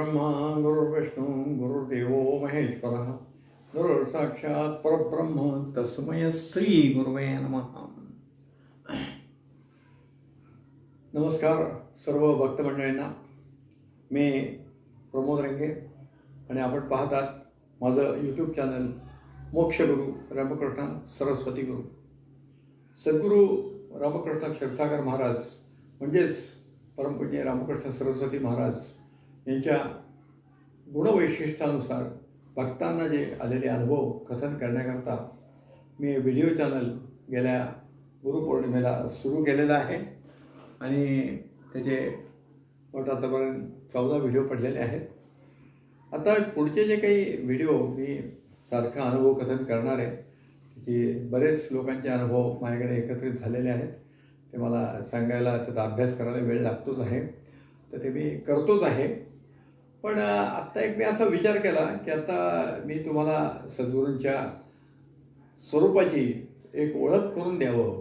गुरुर्ब्रह्मा गुरुर्विष्णू गुरुर्देवो महेश्वरः. गुरुर्साक्षात् परब्रह्म तस्मय श्री गुरुवे नमः. नमस्कार सर्व भक्तमंडळींना. मी प्रमोद रंगे आणि आपण पाहतात माझं यूट्यूब चॅनल मोक्षगुरु रामकृष्ण सरस्वती गुरु. सद्गुरू रामकृष्ण क्षीर्थागर महाराज म्हणजेच परमपूज्य रामकृष्ण सरस्वती महाराज यांच्या गुणवैशिष्ट्यानुसार भक्तांना जे आलेले अनुभव कथन करण्याकरता मी व्हिडिओ चॅनल गेल्या गुरुपौर्णिमेला सुरू केलेला आहे. आणि त्याचे मोठ आतापर्यंत चौदा व्हिडिओ पडलेले आहेत. आता पुढचे जे काही व्हिडिओ मी सारखा अनुभव कथन करणार आहे त्याची बरेच लोकांचे अनुभव माझ्याकडे एकत्रित झालेले आहेत. ते मला सांगायला त्याचा अभ्यास करायला वेळ लागतोच आहे. तर ते मी करतोच आहे. पण आत्ता एक मी असा विचार केला की आता मी तुम्हाला सद्गुरूंच्या स्वरूपाची एक ओळख करून द्यावं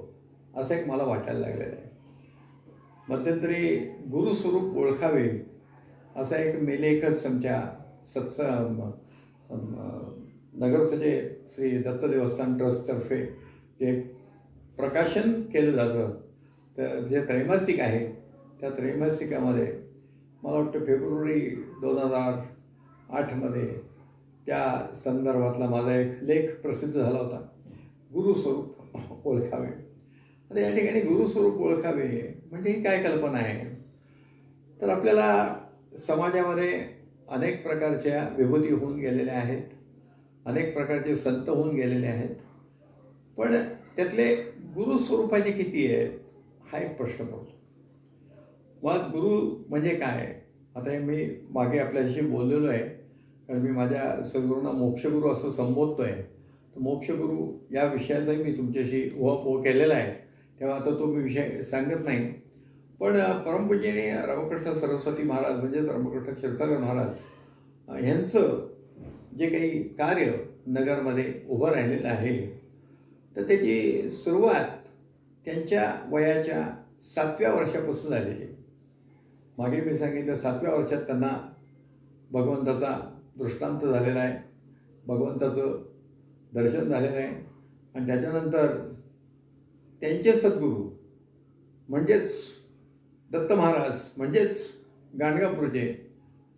असं एक मला वाटायला लागलेलं आहे. मध्यंतरी गुरुस्वरूप ओळखावे असा एक मेलेखच आमच्या सत्स नगरचं जे श्री दत्त देवस्थान ट्रस्टतर्फे जे प्रकाशन केलं जातं तर जे त्रैमासिक आहे त्या त्रैमासिकामध्ये मला वाटतं फेब्रुवारी दोन हजार आठमध्ये त्या संदर्भातला माझा एक लेख प्रसिद्ध झाला होता. गुरुस्वरूप ओळखावे. आता या ठिकाणी गुरुस्वरूप ओळखावे म्हणजे ही काय कल्पना आहे? तर आपल्याला समाजामध्ये अनेक प्रकारच्या विभूती होऊन गेलेल्या आहेत. अनेक प्रकारचे संत होऊन गेलेले आहेत. पण त्यातले गुरुस्वरूपाचे किती आहेत हा एक प्रश्न पडतो. मुळात गुरु म्हणजे काय? आता हे मी मागे आपल्याशी बोललेलो आहे. कारण मी माझ्या सद्गुरूंना मोक्षगुरू असं संबोधतो आहे तर मोक्षगुरू या विषयाचाही मी तुमच्याशी उहापोह केलेला आहे. तेव्हा आता तो मी विषय सांगत नाही. पण अ, रामकृष्ण सरस्वती महाराज म्हणजेच रामकृष्ण क्षीरसागर महाराज ह्यांचं जे काही कार्य नगरमध्ये उभं राहिलेलं आहे तर त्याची सुरुवात त्यांच्या वयाच्या सातव्या वर्षापासून झालेली आहे. मागे मी सांगितलं सातव्या वर्षात त्यांना भगवंताचा दृष्टांत झालेला आहे. भगवंताचं दर्शन झालेलं आहे. आणि त्याच्यानंतर त्यांचे सद्गुरू म्हणजेच दत्त महाराज म्हणजेच गाणगापूरचे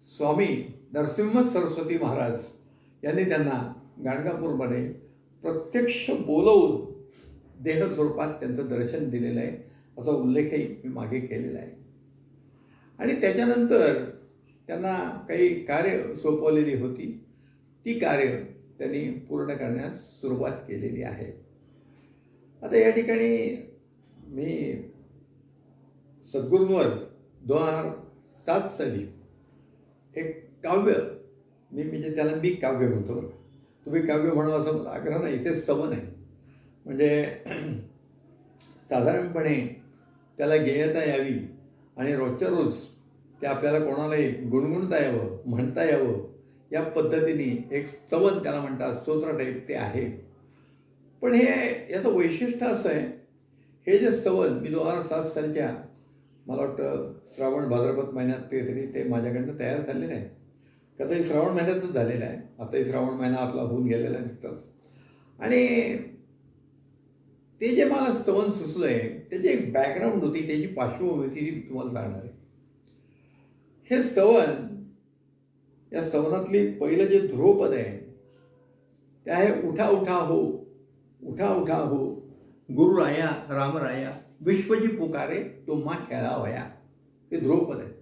स्वामी नरसिंह सरस्वती महाराज यांनी त्यांना गाणगापूरमध्ये प्रत्यक्ष बोलवून देह स्वरूपात त्यांचं दर्शन दिलेलं आहे. असा उल्लेखही मी मागे केलेला आहे. आणि त्याच्यानंतर त्यांना काही कार्य सोपवलेली होती. ती कार्य त्यांनी पूर्ण करण्यास सुरुवात केलेली आहे. आता या ठिकाणी मी सद्गुरूंवर दोन हजार सात साली एक काव्य मी म्हणजे त्याला मी काव्य म्हणतो तुम्ही काव्य म्हणावं असं मला आग्रह नाही इथेच सवन आहे म्हणजे साधारणपणे त्याला गेयता यावी आणि रोजच्या रोज ते आपल्याला कोणालाही गुणगुणता यावं म्हणता यावं या पद्धतीने एक चवन त्याला म्हणतात स्तोत्र टाईप ते आहे. पण हे याचं वैशिष्ट्य असं आहे हे जे स्तवन मी दोन हजार सात सालच्या मला वाटतं श्रावण भाद्रपद महिन्यात ते तरी ते माझ्याकडनं तयार झालेलं आहे. कदाचित श्रावण महिन्यातच झालेलं आहे. आताही श्रावण महिना आपला होऊन गेलेला आहे नुकताच. आणि ते जे मला स्तवन सुचलं आहे त्याची एक बॅकग्राऊंड होती त्याची पार्श्वभूमी ती तुम्हाला सांगणार आहे. हे स्तवन या स्तवनातली पहिलं जे ध्रुवपद आहे ते आहे उठा उठा हो. उठा उठा हो. गुरुराया रामराया विश्वजी पुकारे तो तुम्हा खेळावया हे ध्रुवपद आहे.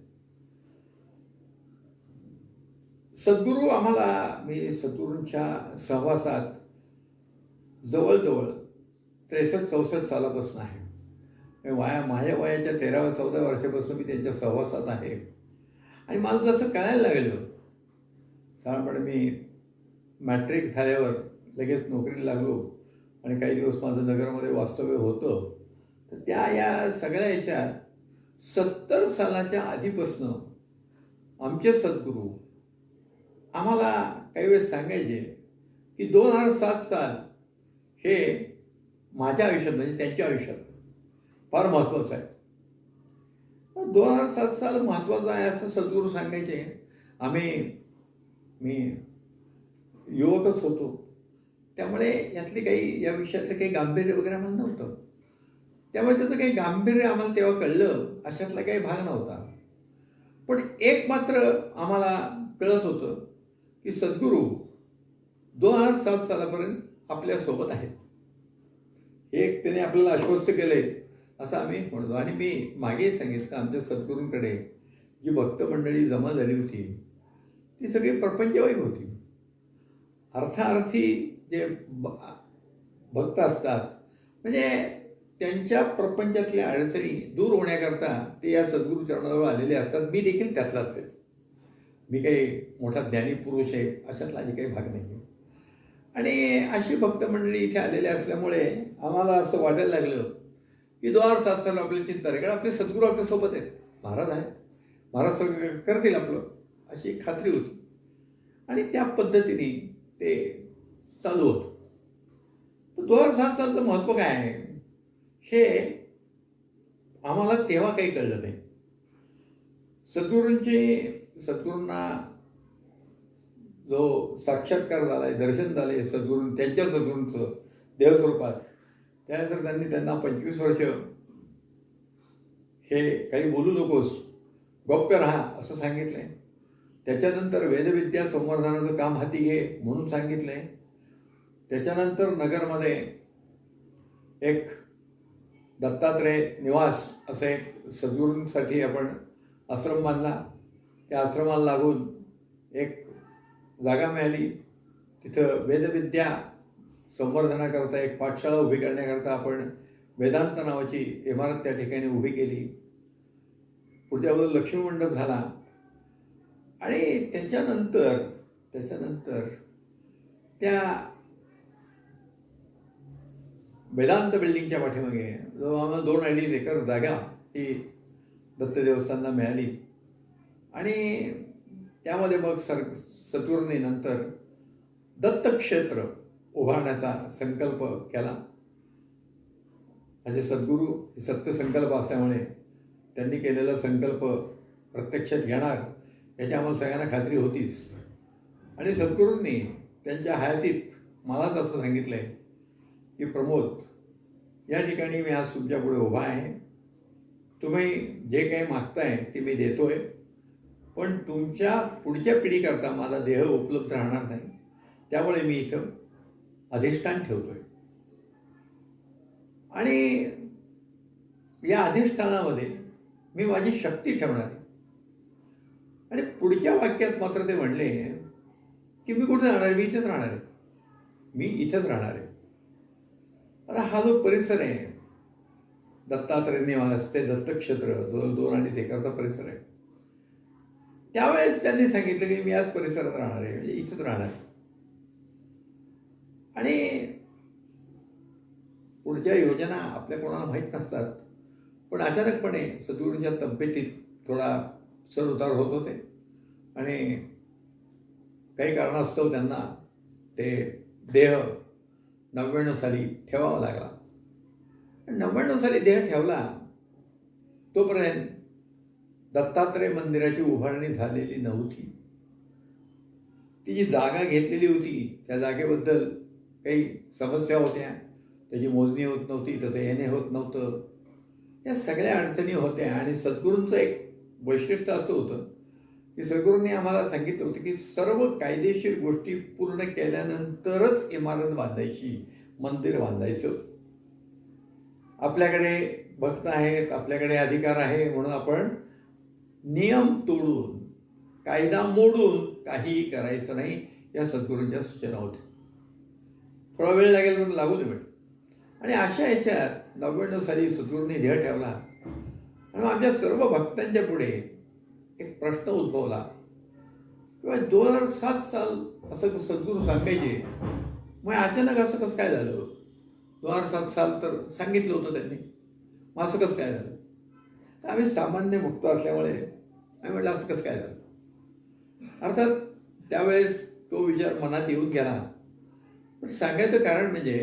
सद्गुरू आम्हाला मी सद्गुरूंच्या सहवासात जवळजवळ त्रेसष्ट चौसष्ट सालापासून आहे. वाया वया माझ्या वयाच्या तेराव्या चौदा वर्षापासून मी त्यांच्या सहवासात आहे. आणि मला तसं कळायला लागलं. साधारणपणे मी मॅट्रिक झाल्यावर लगेच नोकरीला लागलो. आणि काही दिवस माझं नगरामध्ये वास्तव्य होतं. तर त्या या सगळ्या याच्यात सत्तर सालाच्या आधीपासनं आमचे सद्गुरू आम्हाला काही वेळेस सांगायचे की दोन हजार सात साल हे माझ्या आयुष्यात म्हणजे त्यांच्या आयुष्यात फार महत्त्वाचं आहे. दोन हजार सात साल महत्त्वाचं आहे असं सद्गुरू सांगायचे. आम्ही मी युवकच होतो. त्यामुळे यातली काही या विषयातलं काही गांभीर्य वगैरे आम्हाला नव्हतं. त्यामुळे त्याचं काही गांभीर्य आम्हाला तेव्हा कळलं अशातला काही भाग नव्हता. पण एक मात्र आम्हाला कळत होतं की सद्गुरू दोन हजार सात सालापर्यंत आपल्यासोबत आहेत. हे एक त्याने आपल्याला आश्वस्त आहे असं आम्ही म्हणतो. आणि मी मागे सांगितलं आमच्या सद्गुरूंकडे जी भक्त मंडळी जमा झाली होती ती सगळी प्रपंचवाईक होती. अर्थार्थी जे भक्त असतात म्हणजे त्यांच्या प्रपंचातल्या अडचणी दूर होण्याकरता ते या सद्गुरू चरणाजवळ आलेले असतात. मी देखील त्यातलाच आहे मी काही मोठा ज्ञानी पुरुष आहे अशातला जे काही भाग नाही आहे आणि अशी भक्त मंडळी इथे आलेले असल्यामुळे आम्हाला असं वाटायला लागलं की द्वार हजार सात चिंता आहे कारण आपले सद्गुरू आपल्यासोबत आहेत. महाराज आहेत महाराज सगळं करतील आपलं. अशी खात्री होती. आणि त्या पद्धतीने ते चालू होतं. द्वार दोन हजार सात महत्त्व काय आहे? हे आम्हाला तेव्हा काही कळलं नाही. सद्गुरूंची सद्गुरूंना जो साक्षात्कार झाला आहे दर्शन झालं आहे सद्गुरू त्यांच्या सद्गुरूंचं देवस्वरूपात त्यानंतर त्यांनी त्यांना पंचवीस वर्ष हे काही बोलू नकोस गौप्य राहा असं सांगितलंय. त्याच्यानंतर वेदविद्या संवर्धनाचं काम हाती घे म्हणून सांगितलंय. त्याच्यानंतर नगरमध्ये एक दत्तात्रय निवास असं एक सद्गुरूंसाठी आपण आश्रम बांधला. त्या आश्रमाला लागून एक जागा मिळाली. तिथं वेदविद्या संवर्धनाकरता एक पाठशाळा उभी करण्याकरता आपण वेदांत नावाची इमारत त्या ठिकाणी उभी केली. पुढच्या बाजूला लक्ष्मी मंडप झाला. आणि त्याच्यानंतर त्याच्यानंतर त्या वेदांत बिल्डिंगच्या पाठीमागे जो आम्हाला दोन अडीच एकर जागा ही दत्त देवस्थानला मिळाली. आणि त्यामध्ये मग सर सतुर्णीनंतर नंतर दत्तक्षेत्र. उभारण्याचा संकल्प केला. म्हणजे माझे सद्गुरू हे सत्य संकल्प असल्यामुळे त्यांनी केलेला संकल्प प्रत्यक्षात घेणार याची आम्हाला सगळ्यांना खात्री होतीच. आणि सद्गुरूंनी त्यांच्या हयातीत मलाच असं सांगितलं आहे की प्रमोद या ठिकाणी मी आज तुमच्यापुढे उभा आहे. तुम्ही जे काही मागताय ते मी देतो आहे पण तुमच्या पुढच्या पिढीकरता माझा देह उपलब्ध राहणार नाही. त्यामुळे मी इथं अधिष्ठान ठेवतोय. आणि या अधिष्ठानामध्ये मी माझी शक्ती ठेवणार आहे. आणि पुढच्या वाक्यात मात्र ते म्हणले की मी कुठे राहणार मी इथेच राहणार आहे. मी इथेच राहणार आहे. आता हा जो परिसर आहे दत्तात्रय निवास ते दत्तक्षेत्र दोन दोन अडीच एकरचा परिसर आहे. त्यावेळेस त्यांनी सांगितलं की मी आज परिसरात राहणार आहे म्हणजे इथंच राहणार आहे. आणि पुढच्या योजना आपल्या कोणाला माहीत नसतात. पण अचानकपणे सद्गुरूंच्या तब्येतीत थोडा चढउतार होत होते. आणि काही कारणास्तव त्यांना ते देह नव्याण्णव साली ठेवावा लागला. नव्याण्णव साली देह ठेवला तोपर्यंत दत्तात्रय मंदिराची उभारणी झालेली नव्हती. ती जी जागा घेतलेली होती त्या जागेबद्दल काही समस्या होत्या त्याची मोजणी होत नव्हती त्याचं येणे होत नव्हतं. या सगळ्या अडचणी होत्या आणि सद्गुरूंचं एक वैशिष्ट्य असं होतं की सद्गुरूंनी आम्हाला सांगितलं होतं की सर्व कायदेशीर गोष्टी पूर्ण केल्यानंतरच इमारत बांधायची मंदिर बांधायचं. आपल्याकडे भक्त आहेत आपल्याकडे अधिकार आहे म्हणून आपण नियम तोडून कायदा मोडून काहीही करायचं नाही या सद्गुरूंच्या सूचना होत्या. थोडा वेळ लागेल म्हणून लागू दे बेट आणि अशा ह्याच्यात नव्याण्णव साली सद्गुरूंनी ध्येय ठेवला. आणि आमच्या सर्व भक्तांच्या पुढे एक प्रश्न उद्भवला. किंवा दोन हजार सात साल असं सद्गुरू सांगायचे. मग अचानक असं कसं काय झालं? दोन हजार सात साल तर सांगितलं होतं त्यांनी. मग असं कसं काय झालं? तर आम्ही सामान्य मुक्त असल्यामुळे आम्ही म्हटलं असं कसं काय झालं? अर्थात त्यावेळेस तो विचार मनात येऊन गेला. पण सांगायचं कारण म्हणजे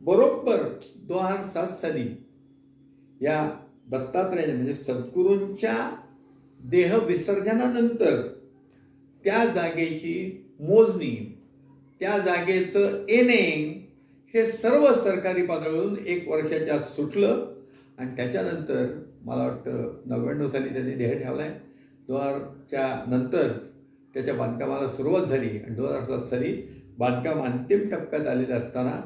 बरोबर दोन हजार सात साली या दत्तात्रयाने म्हणजे सद्गुरूंच्या देह विसर्जनानंतर त्या जागेची मोजणी त्या जागेचं एनेंग हे सर्व सरकारी पातळीवरून एक वर्षाच्या सुटलं आणि त्याच्यानंतर मला वाटतं नव्याण्णव साली त्यांनी ध्येय ठेवला आहे दोन हजारच्या नंतर त्याच्या बांधकामाला सुरुवात झाली आणि दोन हजार सात साली बांधकाम अंतिम टप्प्यात आलेले असताना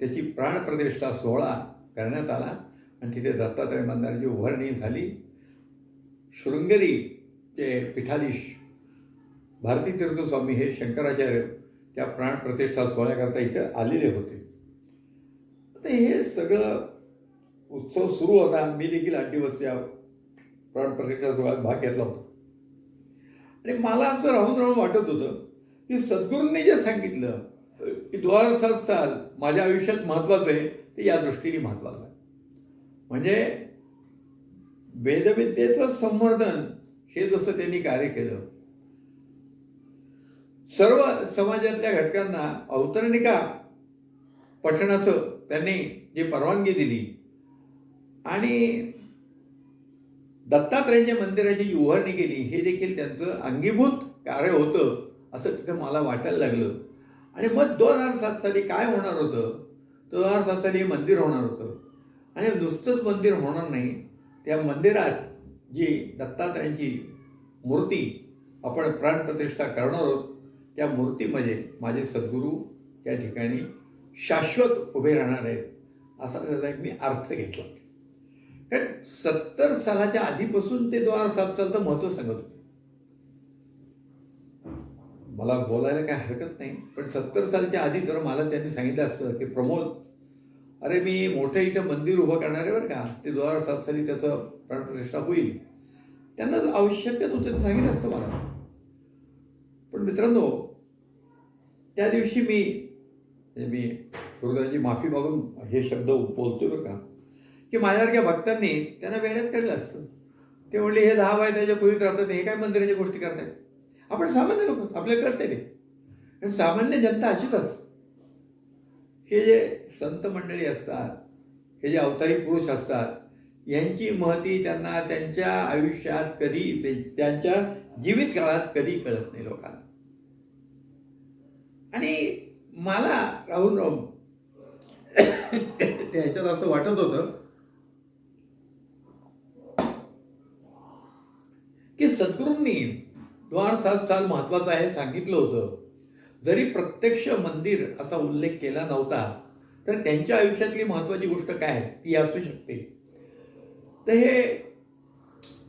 त्याची प्राणप्रतिष्ठा सोहळा करण्यात आला आणि तिथे दत्तात्रय मंदिराची उभारणी झाली. शृंगेरीचे पीठाधीश भारती तीर्थस्वामी हे शंकराचार्य त्या प्राणप्रतिष्ठा सोहळ्याकरता इथं आलेले होते. आता हे सगळं उत्सव सुरू होता. मी देखील आठ दिवस त्या प्राणप्रतिष्ठा सोहळ्यात भाग घेतला होता. आणि मला असं राहून राहून वाटत होतं की सद्गुरूंनी जे सांगितलं की दोन हजार सात साल माझ्या आयुष्यात महत्त्वाचं आहे ते या दृष्टीने महत्त्वाचं आहे. म्हणजे वेदविद्येचं संवर्धन हे जसं त्यांनी कार्य केलं सर्व समाजातल्या घटकांना अवतरणिका पठणाचं त्यांनी जे परवानगी दिली. आणि दत्तात्रयांच्या मंदिराची जी उभारणी केली हे देखील त्यांचं अंगीभूत कार्य होतं. असं तिथं मला वाटायला लागलं. आणि मग दोन हजार सात साली काय होणार होतं? दोन हजार सात साली हे मंदिर होणार होतं. आणि नुसतंच मंदिर होणार नाही. त्या मंदिरात जी दत्तात्रयांची मूर्ती आपण प्राणप्रतिष्ठा करणार आहोत त्या मूर्तीमध्ये माझे सद्गुरू त्या ठिकाणी शाश्वत उभे राहणार आहेत असा त्याचा एक मी अर्थ घेतला. कारण सत्तर सालाच्या आधीपासून ते दोन हजार सात सालचं महत्त्व सांगत होते. मला बोलायला काही हरकत नाही पण सत्तर सालच्या आधी जर मला त्यांनी सांगितलं असतं की प्रमोद अरे मी मोठं इथं मंदिर उभं करणार आहे बरं का ते दोन हजार सात साली त्याचं प्राणप्रतिष्ठा होईल. त्यांना आवश्यक आवश्यकच होतं ते सांगितलं असतं मला. पण मित्रांनो त्या दिवशी मी म्हणजे मी गुरुदांची माफी मागून हे शब्द बोलतोय बरं का की माझ्यासारख्या भक्तांनी त्यांना वेळेत काढलं असतं. ते म्हणले हे दहा बाय त्याच्या पुरीत राहतात हे काय मंदिराच्या गोष्टी करतायत? आपण सामान्य लोक आपल्याला कळते आणि सामान्य जनता अशीच. हे जे संत मंडळी असतात हे जे अवतारी पुरुष असतात यांची महती त्यांना त्यांच्या आयुष्यात कधी त्यांच्या जीवित काळात कधी कळत नाही लोकांना. आणि मला राहून राहून त्याच्यात असं वाटत होतं की सद्गुरूंनी द्वार सात साल महत्वाचं आहे सांगितलं होतं. जरी प्रत्यक्ष मंदिर असा उल्लेख केला नव्हता तर त्यांच्या आयुष्यातली महत्वाची गोष्ट काय आहे? ती असू शकते. तर हे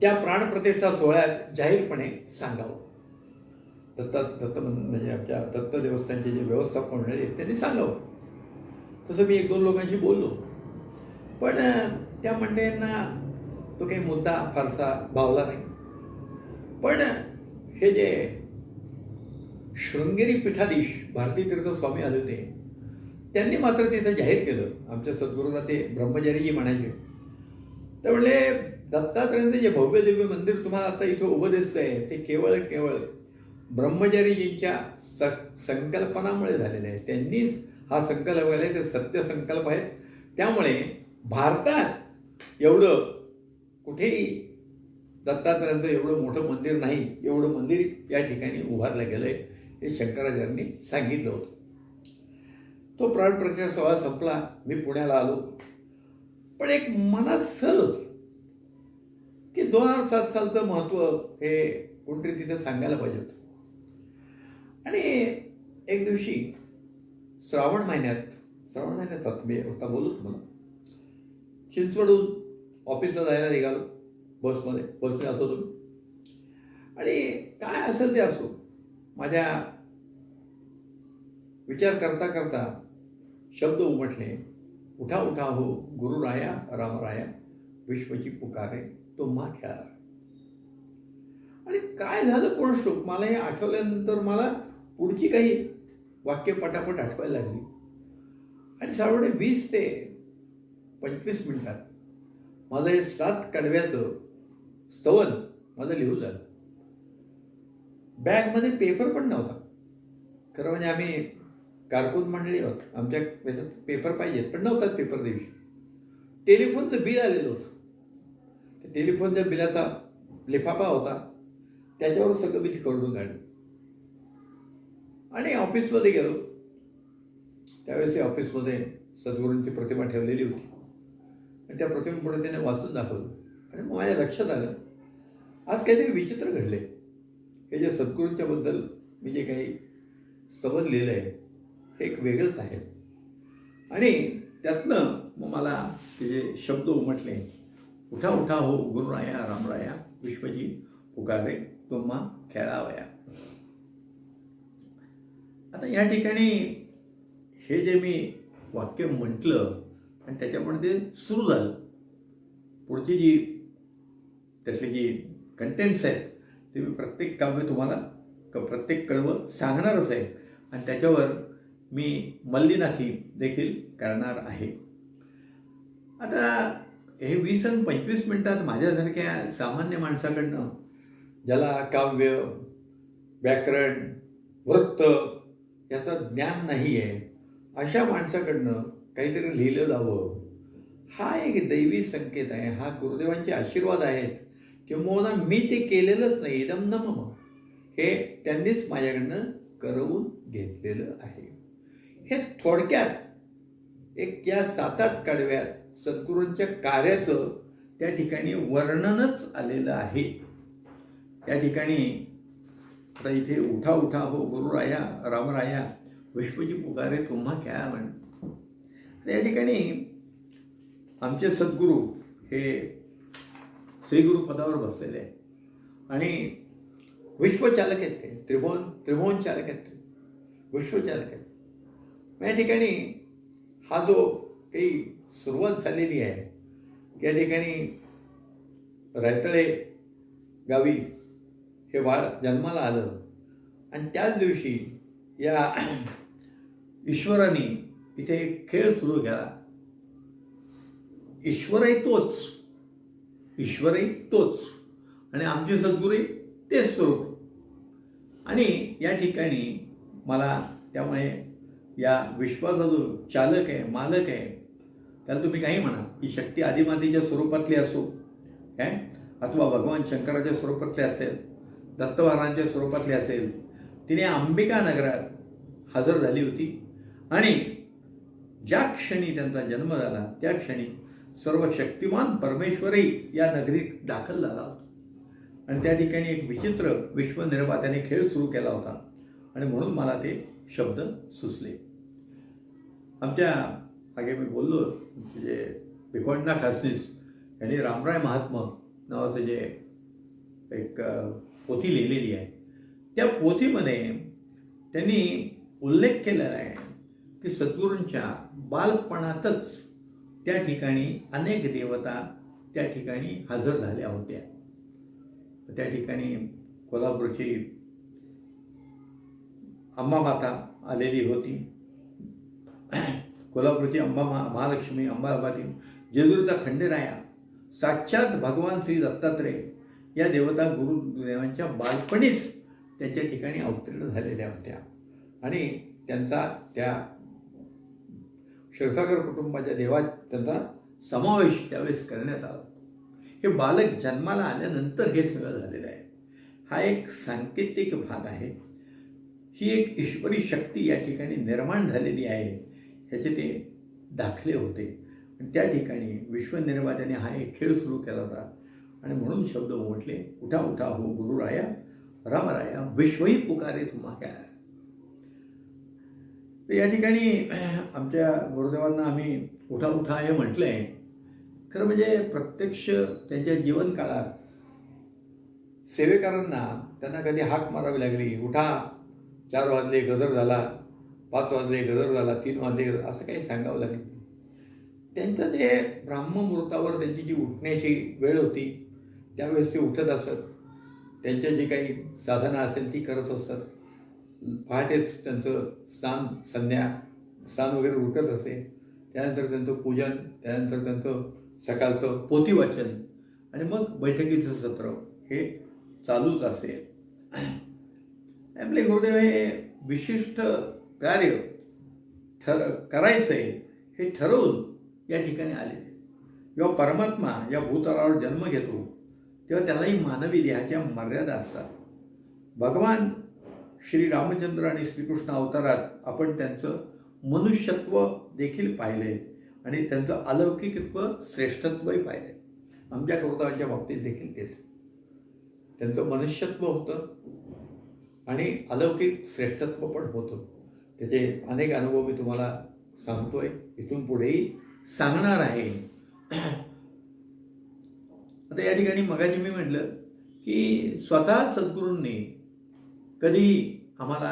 त्या प्राणप्रतिष्ठा सोहळ्यात जाहीरपणे सांगावं. दत्त दत्त म्हणजे आमच्या दत्त देवस्थानचे जे व्यवस्थापन मंडळी आहेत त्यांनी सांगावं. तसं मी एक दोन लोकांशी बोललो. पण त्या मंडळींना तो काही मुद्दा फारसा भावला नाही. पण हे जे शृंगेरी पीठाधीश भारतीतीर्थ स्वामी आले होते त्यांनी मात्र तिथं जाहीर केलं. आमच्या सद्गुरूला ते ब्रह्मचारीजी म्हणायचे. तर म्हणले दत्तात्रयांचं जे भव्य दिव्य मंदिर तुम्हाला आता इथं उभं दिसतंय ते केवळ केवळ ब्रह्मचारीजींच्या स संकल्पनामुळे झालेले आहे. त्यांनीच हा संकल्प केला ते सत्य संकल्प आहेत. त्यामुळे भारतात एवढं कुठेही दत्तात्रयांचं एवढं मोठं मंदिर नाही एवढं मंदिर या ठिकाणी उभारलं गेलं आहे हे शंकराचार्यांनी सांगितलं होतं. तो प्राणप्रचार सोहळा संपला मी पुण्याला आलो. पण एक मनात सल होती की दोन हजार सात सालचं महत्त्व हे कोणतरी तिथं सांगायला पाहिजे होतं. आणि एक दिवशी श्रावण महिन्यात श्रावण महिन्यात सात मी होता बोलूच तुम्हाला चिंचवडून ऑफिसला जायला निघालो. बसमध्ये बसने जातो तुम्ही. आणि काय असेल ते असो माझ्या विचार करता करता शब्द उमटले उठा उठा हो गुरु राया राम रामराया विश्वची पुकारे तो मा खेळा. आणि काय झालं कोण श्लोक मला हे आठवल्यानंतर मला पुढची काही वाक्य पटापट आठवायला लागली. आणि साधारण वीस ते पंचवीस मिनिटात माझं हे सात कडव्याचं स्तवन. माझं लिहून झालं. बॅगमध्ये पेपर पण नव्हता. खरं म्हणजे आम्ही कारकून मंडळी आहोत. आमच्या याच्यात पेपर पाहिजेत पण नव्हतात पेपर दिवशी. टेलिफोनचं बिल आलेलं होतं. त्या टेलिफोनच्या बिलाचा लिफाफा होता. त्याच्यावर सगळं मी करून काढलं. आणि ऑफिसमध्ये गेलो. त्यावेळेस ऑफिसमध्ये सद्गुरूंची प्रतिमा ठेवलेली होती. आणि त्या प्रतिमेपुढे त्याने वाचून दाखवलं. आणि मग माझ्या लक्षात आलं आज काहीतरी विचित्र घडले हे जे सद्गुरूंच्याबद्दल मी जे काही स्तवन लिहिलं आहे हे एक वेगळंच आहे. आणि त्यातनं मग मला ते जे शब्द उमटले उठा उठा हो गुरुराया रामराया विश्वजी पुकारे तुम्हा खेळावया. आता या ठिकाणी हे जे मी वाक्य म्हटलं आणि त्याच्यामध्ये ते सुरू झालं. पुढची जी त्यातले जे कंटेंट्स आहेत ते मी प्रत्येक काव्य तुम्हाला क प्रत्येक कडवं सांगणारच आहे. आणि त्याच्यावर मी मल्लीनाथी देखील करणार आहे. आता हे वीस आणि पंचवीस मिनटात माझ्यासारख्या सामान्य माणसाकडनं ज्याला काव्य व्याकरण वृत्त याचं ज्ञान नाही आहे अशा माणसाकडनं काहीतरी लिहिलं जावं. हा एक दैवी संकेत आहे हा गुरुदेवांचे आशीर्वाद आहेत. किंवा मी ते केलेलंच नाही इदम न मम. हे त्यांनीच माझ्याकडनं करवून घेतलेलं आहे. हे थोडक्यात एक या सात आठ कडव्यात सद्गुरूंच्या कार्याचं त्या ठिकाणी वर्णनच आलेलं आहे. त्या ठिकाणी आता इथे उठा उठा हो गुरुराया रामराया विश्वजी पुकारे तुम्हा क्या म्हण. तर या ठिकाणी आमचे सद्गुरू हे श्रीगुरु पदावर बसलेले आहे. आणि विश्वचालक आहेत ते त्रिभुवन त्रिभुवन चालक आहेत ते विश्वचालक आहेत या ठिकाणी हा जो काही सुरुवात झालेली आहे या ठिकाणी रैतळे गावी हे बाळ जन्माला आलं. आणि त्याच दिवशी या ईश्वराने इथे एक खेळ सुरू केला. ईश्वरही तोच. ईश्वरही तोच. आणि आमचे सद्गुरूही तेच स्वरूप आणि या ठिकाणी मला त्यामुळे या विश्वाचा जो चालक आहे मालक आहे त्याला तुम्ही काही म्हणा. की शक्ती आदिमातेच्या स्वरूपातली असो काय? अथवा भगवान शंकराच्या स्वरूपातली असेल दत्तवारांच्या स्वरूपातली असेल तिने अंबिका नगरात हजर झाली होती. आणि ज्या क्षणी त्यांचा जन्म झाला त्या क्षणी सर्व शक्तिमान परमेश्वरही या नगरीत दाखल झाला होता. आणि त्या ठिकाणी एक विचित्र विश्वनिर्मात्याने खेळ सुरू केला होता. आणि म्हणून मला ते शब्द सुचले. आमच्या मागे मी बोललो जे भिकोंडा खासनीस यांनी रामराय महात्मा नावाचं जे एक पोथी लिहिलेली आहे. त्या पोथीमध्ये त्यांनी उल्लेख केलेला आहे की सद्गुरूंच्या बालपणातच त्या ठिकाणी अनेक देवता त्या ठिकाणी हजर झाल्या होत्या. त्या ठिकाणी कोल्हापूरची अंबामाता आलेली होती. कोल्हापूरची अंबा महालक्ष्मी अंबाबाती जेजुरीचा खंडेराया साक्षात भगवान श्री दत्तात्रय या देवता गुरुदेवांच्या बालपणीच त्यांच्या ठिकाणी अवतीर्ण झालेल्या होत्या. आणि त्यांचा त्या क्षीरसागर कुटुंबाच्या देवात त्यांचा समावेश त्यावेळेस करण्यात आला. हे बालक जन्माला आल्यानंतर हे सगळं झालेलं आहे. हा एक सांकेतिक भाग आहे. ही एक ईश्वरी शक्ती या ठिकाणी निर्माण झालेली आहे. ह्याचे ते दाखले होते. त्या ठिकाणी विश्वनिर्मात्याने हा एक खेळ सुरू केला होता. आणि म्हणून शब्द म्हटले उठा उठा हो गुरुराया रामराया विश्वही पुकारे तुम्हा तर या ठिकाणी आमच्या गुरुदेवांना आम्ही उठा उठा हे म्हटलं आहे खरं म्हणजे प्रत्यक्ष त्यांच्या जीवनकाळात सेवेकरांना त्यांना कधी हाक मारावी लागली उठा चार वाजले गजर झाला पाच वाजले गजर झाला तीन वाजले गजर असं काही सांगावं लागेल त्यांचं ते ब्राह्ममुहूर्तावर त्यांची जी उठण्याची वेळ होती त्यावेळेस ते उठत असत. त्यांच्या जी काही साधना असेल ती करत असत. पहाटेच त्यांचं स्नान संध्या स्नान वगैरे उठत असे. त्यानंतर त्यांचं पूजन त्यानंतर त्यांचं सकाळचं पोती वाचन आणि मग बैठकीचं सत्र हे चालूच असेल आपले गुरुदेव हे विशिष्ट कार्य ठर करायचं आहे हे ठरवून या ठिकाणी आले. जेव्हा परमात्मा या भूतलावर जन्म घेतो तेव्हा त्यालाही मानवी देहाच्या मर्यादा असतात. भगवान श्री रामचंद्र आणि श्रीकृष्ण अवतारात आपण त्यांचं मनुष्यत्व देखील पाहिले आणि त्यांचं अलौकिकत्व श्रेष्ठत्वही पाहिले. आमच्या गुरुदेवांच्या बाबतीत देखील तेच. त्यांचं मनुष्यत्व होतं आणि अलौकिक श्रेष्ठत्व पण होतं. त्याचे अनेक अनुभव मी तुम्हाला सांगतोय. इथून पुढेही सांगणार आहे. आता या ठिकाणी मगाशी मी म्हटलं की स्वतः सद्गुरूंनी कधी आम्हाला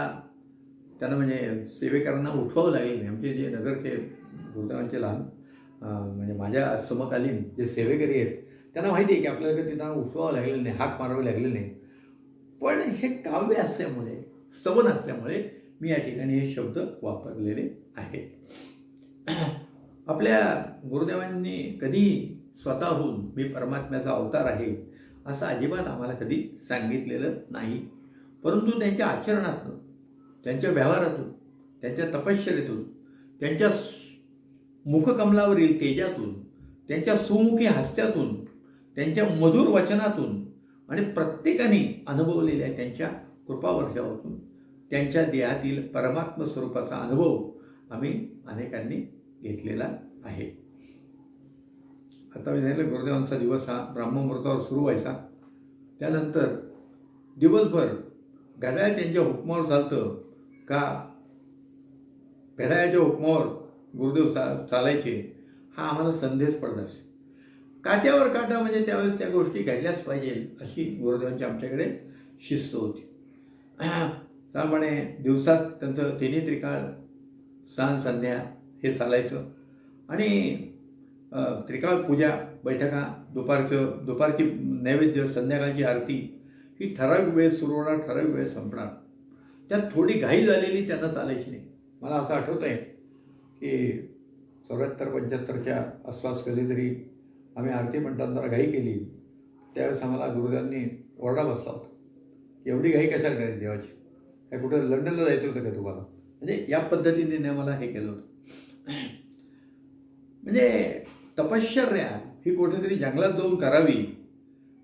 त्यांना म्हणजे सेवेकरांना उठवावं लागेल नाही. आमचे जे नगरचे गुरुदेवांचे लहान म्हणजे माझ्या समकालीन जे सेवेकरी आहेत त्यांना माहिती आहे की आपल्याला त्यांना उठवावं लागलेलं नाही हाक मारावे लागले नाही. पण हे काव्य असल्यामुळे स्तवन असल्यामुळे मी या ठिकाणी हे शब्द वापरलेले आहेत. आपल्या गुरुदेवांनी कधी स्वतःहून मी परमात्म्याचा अवतार आहे असं अजिबात आम्हाला कधी सांगितलेलं नाही. परंतु त्यांच्या आचरणातून त्यांच्या व्यवहारातून त्यांच्या तपश्चरेतून त्यांच्या मुखकमलावरील तेजातून त्यांच्या सुमुखी हास्यातून त्यांच्या मधुर वचनातून आणि प्रत्येकाने अनुभवलेल्या त्यांच्या कृपावर्षावातून त्यांच्या देहातील परमात्म स्वरूपाचा अनुभव आम्ही अनेकांनी घेतलेला आहे. आता मी सांगितलं गुरुदेवांचा दिवस हा ब्राह्ममुहूर्तावर सुरू व्हायचा. त्यानंतर दिवसभर घड्याळ त्यांच्या हुकमावर चालतं का? घड्याळाच्या हुकमावर गुरुदेव चा चालायचे हा आम्हाला संदेश पडलाच. काट्यावर काटा म्हणजे त्यावेळेस त्या गोष्टी घडल्याच पाहिजे अशी गुरुदेवांची आमच्याकडे शिस्त होती. त्याप्रमाणे दिवसात त्यांचं तिन्ही त्रिकाळ सांज संध्या हे चालायचं. आणि त्रिकाळ पूजा बैठका दुपारचं दुपारची नैवेद्य संध्याकाळची आरती ही ठराविक वेळ सुरू होणार ठराविक वेळ संपणार. त्यात थोडी घाई झालेली त्यांना चालायची नाही. मला असं आठवत आहे की चौऱ्याहत्तर पंच्याहत्तरच्या आसपास कधीतरी आम्ही आरती म्हणताना जरा घाई केली. त्यावेळेस आम्हाला गुरुजांनी ओरडा बसला होता. एवढी घाई कशाला करायची देवाची? काय कुठं लंडनला जायचं होतं का तुम्हाला? म्हणजे या पद्धतीने ने मला हे केलं होतं. म्हणजे तपश्चर्या ही कुठेतरी जंगलात जाऊन करावी.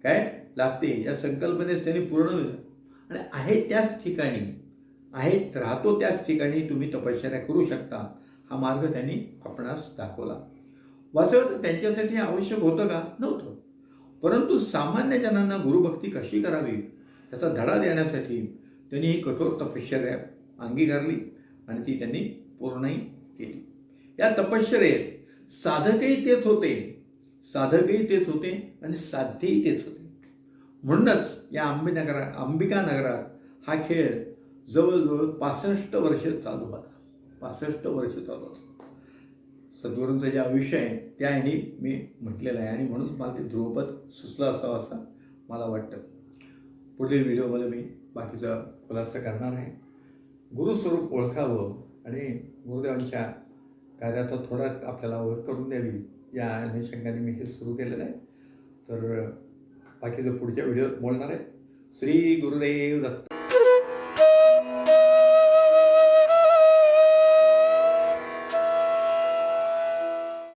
काय? लागते. या संकल्पनेस त्यांनी पूर्ण होईल आणि आहे त्याच ठिकाणी आहे राहतो त्याच ठिकाणी तुम्ही तपश्चर्या करू शकता. हा मार्ग त्यांनी आपणास दाखवला. वास्तव त्यांच्यासाठी आवश्यक होतं का? नव्हतं. परंतु सामान्य जनांना गुरुभक्ती कशी करावी? त्याचा धडा देण्यासाठी त्यांनी ही कठोर तपश्चर्या अंगीकारली आणि ती त्यांनी पूर्णही केली. या तपश्चर्येत साधकही तेच होते. साधकही तेच होते आणि साध्यही तेच होते. म्हणूनच या आंबीनगरा अंबिका नगरात हा खेळ जवळजवळ पासष्ट वर्ष चालू होता. पासष्ट वर्ष चालू होता. सद्गुरूंचं जे आयुष्य आहे त्याही मी म्हटलेलं आहे. आणि म्हणून मला ते ध्रुवपद सुचलं असावं असं मला वाटतं. पुढील व्हिडिओमध्ये मी बाकीचा खुलासा करणार आहे. गुरुस्वरूप ओळखावं आणि गुरुदेवांच्या कार्याचा थोडा आपल्याला ओळख करून द्यावी या अनुषंगाने मी हे सुरू केलेलं आहे. तर बाकीचं पुढच्या व्हिडिओत बोलणार आहे श्री गुरुदेव दत्त